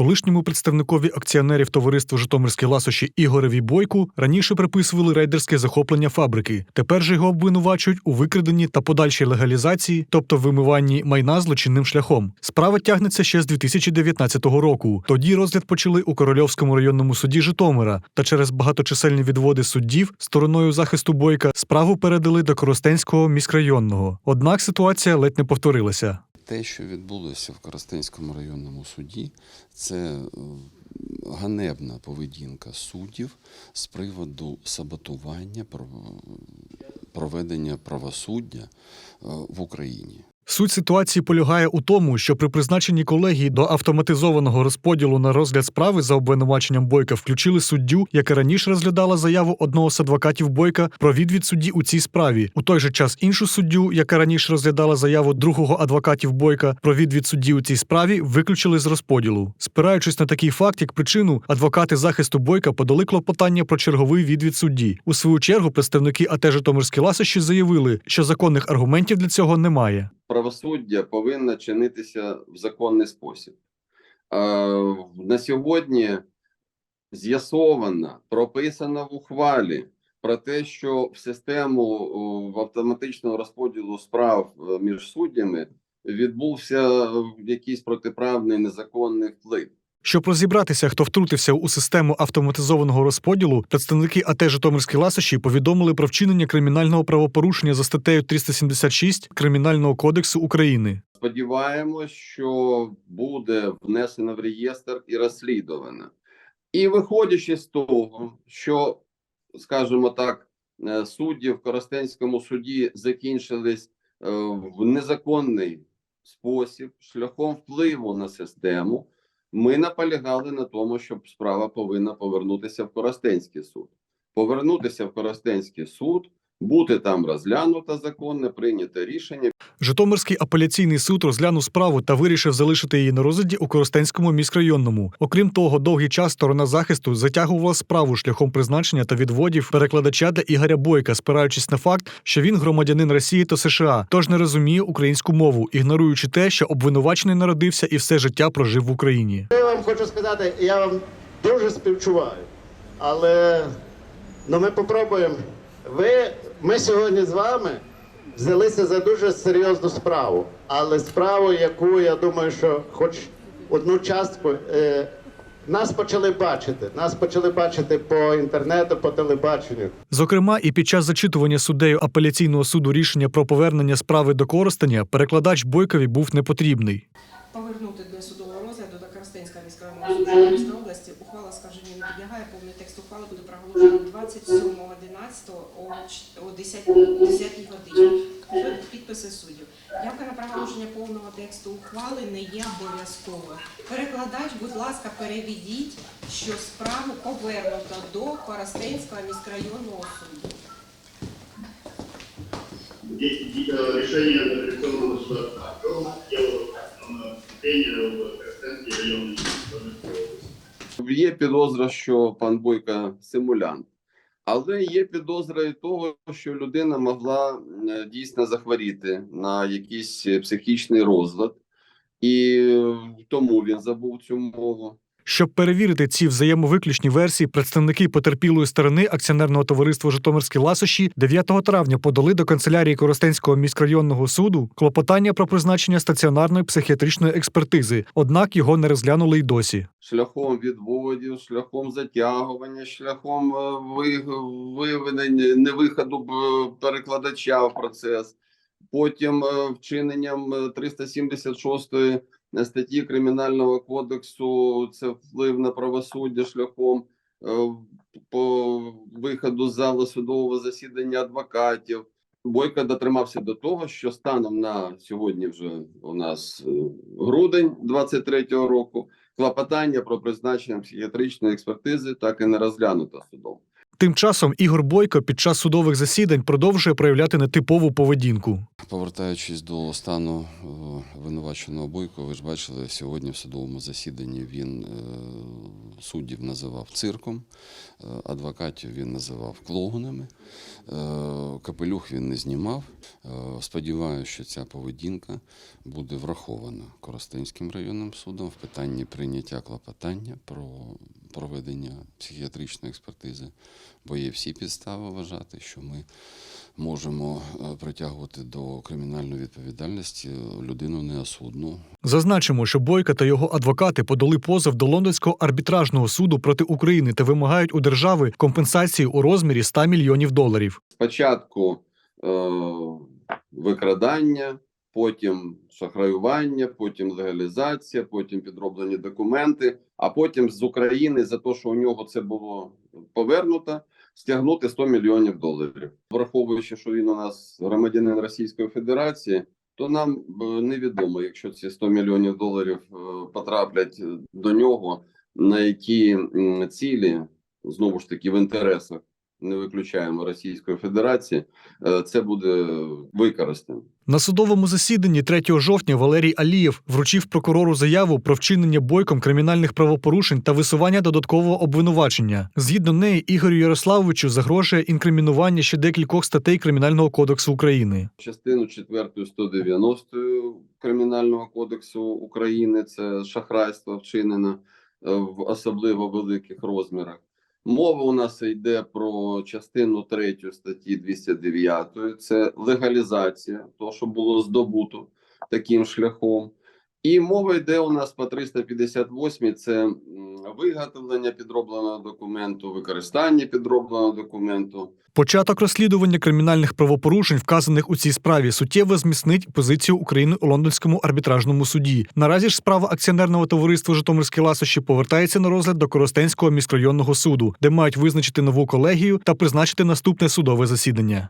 Колишньому представникові акціонерів товариства Житомирські ласощі Ігореві Бойку раніше приписували рейдерське захоплення фабрики. Тепер же його обвинувачують у викраденні та подальшій легалізації, тобто вимиванні майна злочинним шляхом. Справа тягнеться ще з 2019 року. Тоді розгляд почали у Корольовському районному суді Житомира, та через багаточисельні відводи суддів стороною захисту бойка справу передали до Коростенського міськрайонного. Однак ситуація ледь не повторилася. Те, що відбулося в Коростенському районному суді, це е, ганебна поведінка суддів з приводу саботування пров- проведення правосуддя е, в Україні. Суть ситуації полягає у тому, що при призначенні колегії до автоматизованого розподілу на розгляд справи за обвинуваченням Бойка включили суддю, яка раніше розглядала заяву одного з адвокатів Бойка про відвід судді у цій справі. У той же час іншу суддю, яка раніше розглядала заяву другого адвокатів Бойка про відвід судді у цій справі, виключили з розподілу. Спираючись на такий факт, як причину, адвокати захисту Бойка подали клопотання про черговий відвід судді. У свою чергу представники АТ Житомирські ласощі заявили, що законних аргументів для цього немає. Правосуддя повинно чинитися в законний спосіб. Е, На сьогодні з'ясовано, прописано в ухвалі про те, що в систему в автоматичного розподілу справ е, між суддями відбувся е, якийсь протиправний незаконний вплив. Щоб розібратися, хто втрутився у систему автоматизованого розподілу, представники АТ Житомирські ласощі повідомили про вчинення кримінального правопорушення за статтею 376 Кримінального кодексу України. Сподіваємось, що буде внесено в реєстр і розслідувано. І виходячи з того, що, скажімо так, е, судді в Коростенському суді закінчились е, в незаконний спосіб, шляхом впливу на систему, ми наполягали на тому, щоб справа повинна повернутися в Коростенський суд. Повернутися в Коростенський суд, бути там розглянута законне, прийнято рішення. Житомирський апеляційний суд розглянув справу та вирішив залишити її на розгляді у Коростенському міськрайонному. Окрім того, довгий час сторона захисту затягувала справу шляхом призначення та відводів перекладача для Ігоря Бойка, спираючись на факт, що він громадянин Росії та США, тож не розуміє українську мову, ігноруючи те, що обвинувачений народився і все життя прожив в Україні. Я вам хочу сказати, я вам дуже співчуваю. Але ну, ми попробуємо. Ви, ми сьогодні з вами взялися за дуже серйозну справу. Але справу, яку я думаю, що хоч одну частку е, нас почали бачити. Нас почали бачити по інтернету, по телебаченню. Зокрема, і під час зачитування суддею апеляційного суду рішення про повернення справи до Коростеня перекладач Бойкові був непотрібний. Повернути до судового розгляду до Коростенського міськрайонного суду Житомирської області. Ухвала скарження не підлягає. Повний текст ухвали буде проголошено 27.11 о ч- о 10 10 годині. Підписи суддів. Явка на проголошення повного тексту ухвали не є обов'язковою. Перекладач, будь ласка, переведіть, що справу повернуто до Коростенського міськрайонного суду. Здесь э, решение апелляционного Є підозра, що пан Бойко симулянт, але є підозра і того, що людина могла дійсно захворіти на якийсь психічний розлад, і е, тому він забув цю мову. Щоб перевірити ці взаємовиключні версії, представники потерпілої сторони акціонерного товариства Житомирські ласощі 9 травня подали до канцелярії Коростенського міськрайонного суду клопотання про призначення стаціонарної психіатричної експертизи, однак його не розглянули й досі. Шляхом відводів, шляхом затягування, шляхом е, виведення невиходу перекладача в процес, потім е, вчиненням е, 376 статті Кримінального кодексу це вплив на правосуддя шляхом е, по виходу з залу судового засідання адвокатів. Бойко дотримався до того, що станом на сьогодні вже у нас е, грудень 23-го року клопотання про призначення психіатричної експертизи так і не розглянуто судом. Тим часом Ігор Бойко під час судових засідань продовжує проявляти нетипову поведінку. Повертаючись до стану е, винуваченого Бойко, ви ж бачили, сьогодні в судовому засіданні він е, суддів називав цирком, е, адвокатів він називав клоунами, капелюх він не знімав. Сподіваюся, що ця поведінка буде врахована Коростенським районним судом в питанні прийняття клопотання про проведення психіатричної експертизи, бо є всі підстави вважати, що ми можемо е, притягувати до кримінальної відповідальності людину неосудну. Зазначимо, що Бойка та його адвокати подали позов до лондонського арбітражного суду проти України та вимагають у держави компенсації у розмірі 100 мільйонів доларів. Спочатку е, викрадання, потім шахраювання, потім легалізація, потім підроблені документи, а потім з України за те, що у нього це було повернуто, стягнути 100 мільйонів доларів. Враховуючи, що він у нас громадянин Російської Федерації, то нам е, невідомо, якщо ці 100 мільйонів доларів е, потраплять до нього, на які цілі знову ж таки в інтересах не виключаємо Російської Федерації, е, це буде використано. На судовому засіданні 3 жовтня Валерій Алієв вручив прокурору заяву про вчинення бойком кримінальних правопорушень та висування додаткового обвинувачення. Згідно неї, Ігорю Ярославовичу загрожує інкримінування ще декількох статей Кримінального кодексу України. Частину 4 190 Кримінального кодексу України це шахрайство вчинено е, в особливо великих розмірах. Мова у нас йде про частину 3 статті 209, це легалізація, того, що було здобуто таким шляхом. І мова йде у нас по 358, це виготовлення підробленого документу, використання підробленого документу, Початок розслідування кримінальних правопорушень, вказаних у цій справі, суттєво зміцнить позицію України у лондонському арбітражному суді. Наразі ж справа акціонерного товариства Житомирські ласощі повертається на розгляд до Коростенського міськрайонного суду, де мають визначити нову колегію та призначити наступне судове засідання.